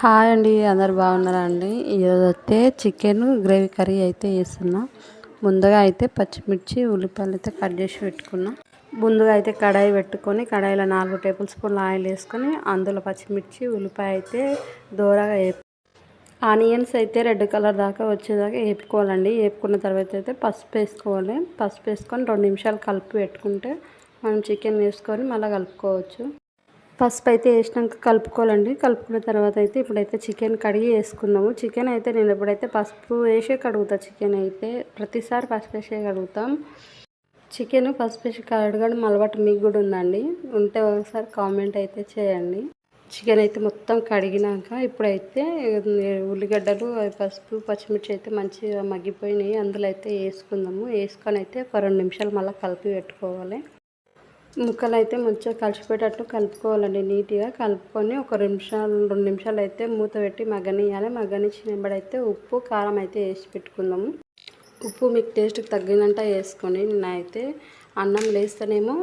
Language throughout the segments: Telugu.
హాయ్ అండి అందరు బాగున్నారా అండి? ఈరోజు అయితే చికెన్ గ్రేవీ కర్రీ అయితే వేస్తున్నాం ముందుగా అయితే పచ్చిమిర్చి ఉల్లిపాయలు అయితే కట్ చేసి పెట్టుకున్నా. ముందుగా అయితే కడాయి పెట్టుకొని కడాయిలో నాలుగు టేబుల్ స్పూన్లు ఆయిల్ వేసుకొని అందులో పచ్చిమిర్చి ఉల్లిపాయ అయితే దూరగా వేపు ఆనియన్స్ అయితే రెడ్ కలర్ దాకా వచ్చేదాకా వేపుకోవాలండి వేపుకున్న తర్వాత అయితే పసుపు వేసుకోవాలి. పసుపు వేసుకొని రెండు నిమిషాలు కలిపి పెట్టుకుంటే మనం చికెన్ వేసుకొని మళ్ళీ కలుపుకోవచ్చు. పసుపు అయితే వేసినాక కలుపుకోవాలండి. కలుపుకున్న తర్వాత అయితే ఇప్పుడైతే చికెన్ కడిగి వేసుకున్నాము. చికెన్ అయితే నేను ఎప్పుడైతే పసుపు వేసే కడుగుతా చికెన్ అయితే ప్రతిసారి పసుపు వేసే కడుగుతాం. చికెన్ పసుపు వేసి కడగడం అలవాటు మీకు కూడా ఉందండి. ఉంటే ఒకసారి కామెంట్ అయితే చేయండి. చికెన్ అయితే మొత్తం కడిగినాక ఇప్పుడైతే ఉల్లిగడ్డలు పసుపు పచ్చిమిర్చి అయితే మంచిగా మగ్గిపోయినాయి. అందులో అయితే వేసుకుందాము. వేసుకొని అయితే ఒక రెండు నిమిషాలు మళ్ళీ కలిపి పెట్టుకోవాలి. ముక్కలు అయితే మంచిగా కలిసిపోయేటట్టు కలుపుకోవాలండి నీట్గా కలుపుకొని ఒక నిమిషాలు రెండు నిమిషాలు అయితే మూత పెట్టి మగ్గనియాలి మగ్గనిచ్చినప్పుడైతే ఉప్పు కారం అయితే వేసి పెట్టుకుందాము. ఉప్పు మీకు టేస్ట్కి తగ్గినంత వేసుకొని నేనైతే అన్నం లేస్తేనేమో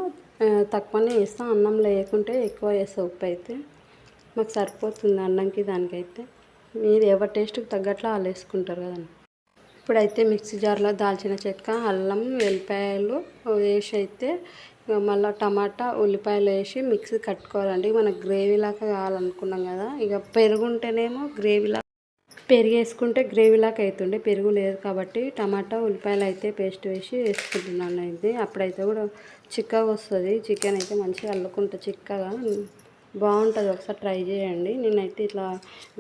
తక్కువనే వేస్తాను అన్నం లేకుంటే ఎక్కువ వేస్తాను ఉప్పు అయితే మాకు సరిపోతుంది అన్నంకి దానికైతే. మీరు ఎవరి టేస్ట్కి తగ్గట్లు వాళ్ళు వేసుకుంటారు కదండి. ఇప్పుడైతే మిక్సీ జార్లో దాల్చిన చెక్క అల్లం వెల్లిపాయలు వేసి అయితే మళ్ళీ టమాటా ఉల్లిపాయలు వేసి మిక్సీ కట్టుకోవాలండి. మనకు గ్రేవీలాగా కావాలనుకున్నాం కదా ఇక పెరుగు ఉంటేనేమో గ్రేవీలా పెరుగు వేసుకుంటే గ్రేవీలాగా అవుతుండే పెరుగు లేదు కాబట్టి టమాటా ఉల్లిపాయలు అయితే పేస్ట్ వేసి వేసుకుంటున్నాను ఇది అప్పుడైతే కూడా చిక్కగా వస్తుంది. చికెన్ అయితే మంచిగా అల్లుకుంటుంది చిక్కగా బాగుంటుంది. ఒకసారి ట్రై చేయండి. నేనైతే ఇట్లా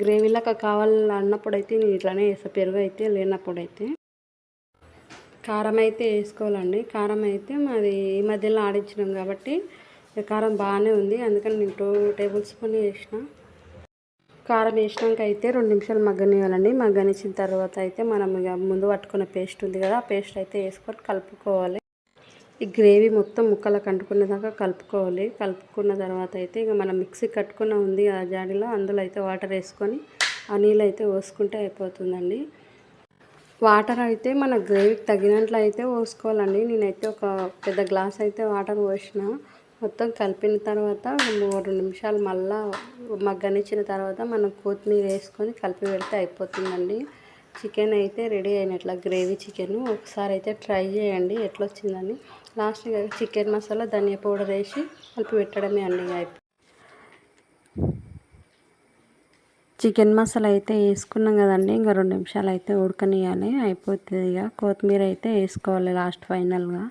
గ్రేవీలాగా కావాలన్నప్పుడు అయితే నేను ఇట్లానే వేసా పెరుగు అయితే లేనప్పుడు అయితే కారం అయితే వేసుకోవాలండి. కారం అయితే మాది ఈ మధ్యలో ఆడించినాం కాబట్టి కారం బాగానే ఉంది. అందుకని నేను టూ టేబుల్ స్పూన్ వేసిన. కారం వేసినాక అయితే రెండు నిమిషాలు మగ్గనివ్వాలండి. మగ్గనిచ్చిన తర్వాత అయితే మనం ఇక ముందు పట్టుకున్న పేస్ట్ ఉంది కదా ఆ పేస్ట్ అయితే వేసుకొని కలుపుకోవాలి. ఈ గ్రేవీ మొత్తం ముక్కలకు అంటుకునేదాకా కలుపుకోవాలి. కలుపుకున్న తర్వాత అయితే ఇక మనం మిక్సీ కట్టుకున్న ఉంది ఆ జాడీలో. అందులో అయితే వాటర్ వేసుకొని ఆ నీళ్ళు అయితే పోసుకుంటే అయిపోతుందండి. వాటర్ అయితే మన గ్రేవీకి తగినట్లు అయితే పోసుకోవాలండి. నేనైతే ఒక పెద్ద గ్లాస్ అయితే వాటర్ పోసిన. మొత్తం కలిపిన తర్వాత మూడు నిమిషాలు మళ్ళా మగ్గనిచ్చిన తర్వాత మనం కొత్తిమీర వేసుకొని కలిపి పెడితే అయిపోతుందండి. చికెన్ అయితే రెడీ అయినట్ల గ్రేవీ చికెన్ ఒకసారి అయితే ట్రై చేయండి ఎట్లా వచ్చిందని లాస్ట్గా చికెన్ మసాలా ధనియా పౌడర్ వేసి కలిపి పెట్టడమే అండి చికెన్ మసాలా అయితే వేసుకున్నాం కదండి ఇంకా రెండు నిమిషాలు అయితే ఉడకనియాలి అయిపోతుంది ఇక. కొత్తిమీర అయితే వేసుకోవాలి లాస్ట్ ఫైనల్గా.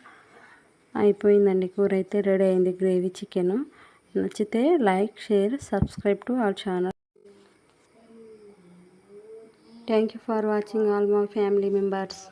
అయిపోయిందండి కూర అయితే రెడీ అయింది గ్రేవీ చికెన్. నచ్చితే like share subscribe to our channel. Thank you for watching all my family members.